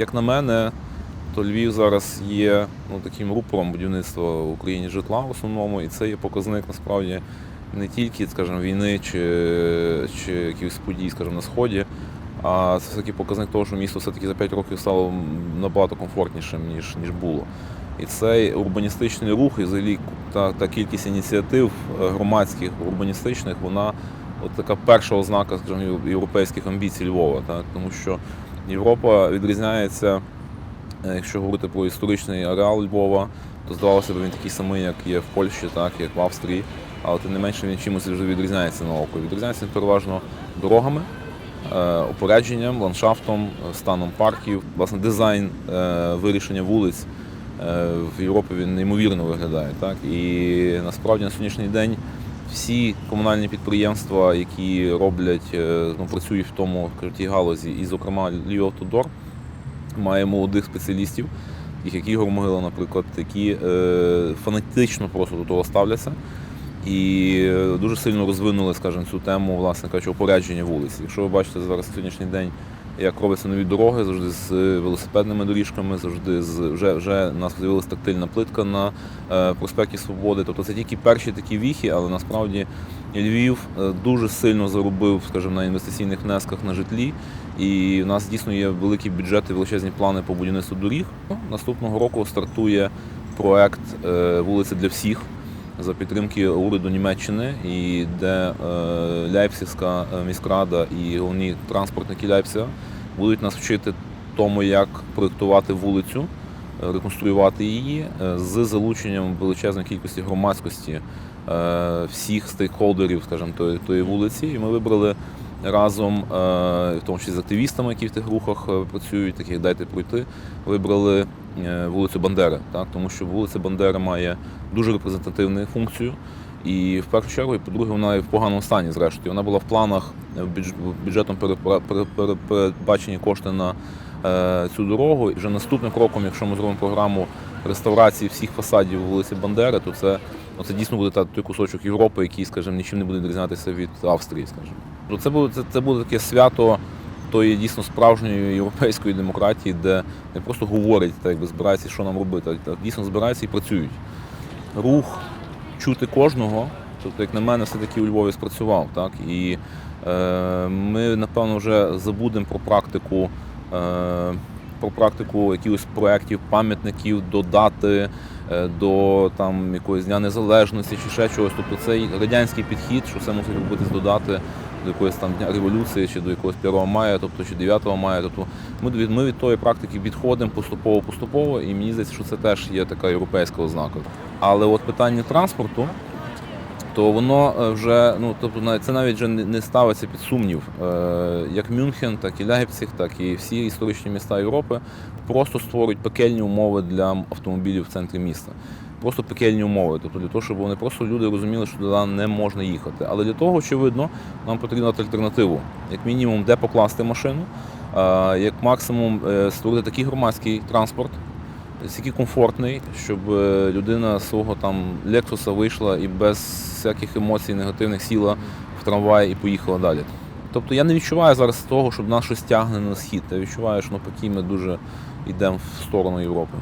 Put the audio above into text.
як на мене, то Львів зараз є ну, таким рупором будівництва в Україні житла в основному, і це є показник насправді не тільки, скажімо, війни чи, чи якихось подій, скажімо, на сході. А це все-таки показник того, що місто все-таки за 5 років стало набагато комфортнішим, ніж, ніж було. І цей урбаністичний рух, і взагалі та, та кількість ініціатив е, громадських урбаністичних, вона от така перша ознака, скажімо, європейських амбіцій Львова. Так? Тому що Європа відрізняється, е, якщо говорити про історичний ареал Львова, то здавалося б, він такий самий, як є в Польщі, так, як в Австрії, але тим не менше він чимось вже відрізняється на око. Відрізняється він переважно дорогами, е, опередженням, ландшафтом, станом парків, власне, дизайн е, вирішення вулиць в Європі він неймовірно виглядає. Так? І насправді на сьогоднішній день всі комунальні підприємства, які роблять, е, ну, працюють в тому в тій галузі, і, зокрема, Львівавтодор, має молодих спеціалістів, їх як Ігор Могила, наприклад, які е, фанатично просто до того ставляться. І е, дуже сильно розвинули, скажімо, цю тему, власне кажучи, опорядження вулиць. Якщо ви бачите зараз сьогоднішній день, як робляться нові дороги, завжди з велосипедними доріжками, завжди з вже вже у нас з'явилася тактильна плитка на е, проспекті Свободи. Тобто це тільки перші такі віхи, але насправді Львів е, дуже сильно заробив, скажімо, на інвестиційних внесках на житлі. І в нас дійсно є великі бюджети, величезні плани по будівництву доріг. Наступного року стартує проект е, вулиці для всіх за підтримки уряду Німеччини, і де е, Ляйпцигська е, міськрада і головні транспортники Ляйпцига будуть нас вчити тому, як проєктувати вулицю, реконструювати її е, з залученням величезної кількості громадськості всіх стейкхолдерів, скажімо, тої, тої вулиці. І ми вибрали разом, е, в тому числі з активістами, які в тих рухах е, працюють, таких дайте пройти, вибрали е, вулицю Бандери, так? тому що вулиця Бандери має дуже репрезентативну функцію. І в першу чергу, і по-друге, вона в поганому стані, зрештою. Вона була в планах бюджетом пере- пере- пере- передбачені кошти на цю дорогу. І вже наступним кроком, якщо ми зробимо програму реставрації всіх фасадів вулиці Бандери, то це, ну, це дійсно буде той кусочок Європи, який, скажімо, нічим не буде відрізнятися від Австрії, скажімо. Ну, Це буде, це, це буде таке свято тої дійсно справжньої європейської демократії, де не просто говорять, так якби збираються, що нам робити, а дійсно збираються і працюють. Рух чути кожного, тобто, як на мене, все-таки у Львові спрацював. Так? І е, ми, напевно, вже забудемо про практику. Е, про практику якихось проєктів, пам'ятників до дати, е, до там якогось дня незалежності чи ще чогось. Тобто цей радянський підхід, що все мусить робитись додати до якоїсь там дня революції чи до якогось 1 мая, тобто чи 9 мая. Тобто ми від ми від тої практики відходимо поступово поступово, і мені здається, що це теж є така європейська ознака. Але от питання транспорту, то воно е, вже ну тобто це навіть вже не не ставиться під сумнів. Е, Як Мюнхен, так і Лейпциг, так і всі історичні міста Європи просто створюють пекельні умови для автомобілів в центрі міста. Просто пекельні умови. Тобто для того, щоб вони просто люди розуміли, що туди не можна їхати. Але для того, очевидно, нам потрібна альтернативу. Як мінімум, де покласти машину, як максимум е, створити такий громадський транспорт, який комфортний, щоб е, людина з свого там лексуса вийшла і без всяких емоцій негативних сіла в трамвай і поїхала далі. Тобто я не відчуваю зараз того, щоб нас щось тягне на схід. Я відчуваю, що навпаки ми дуже йдемо в сторону Європи.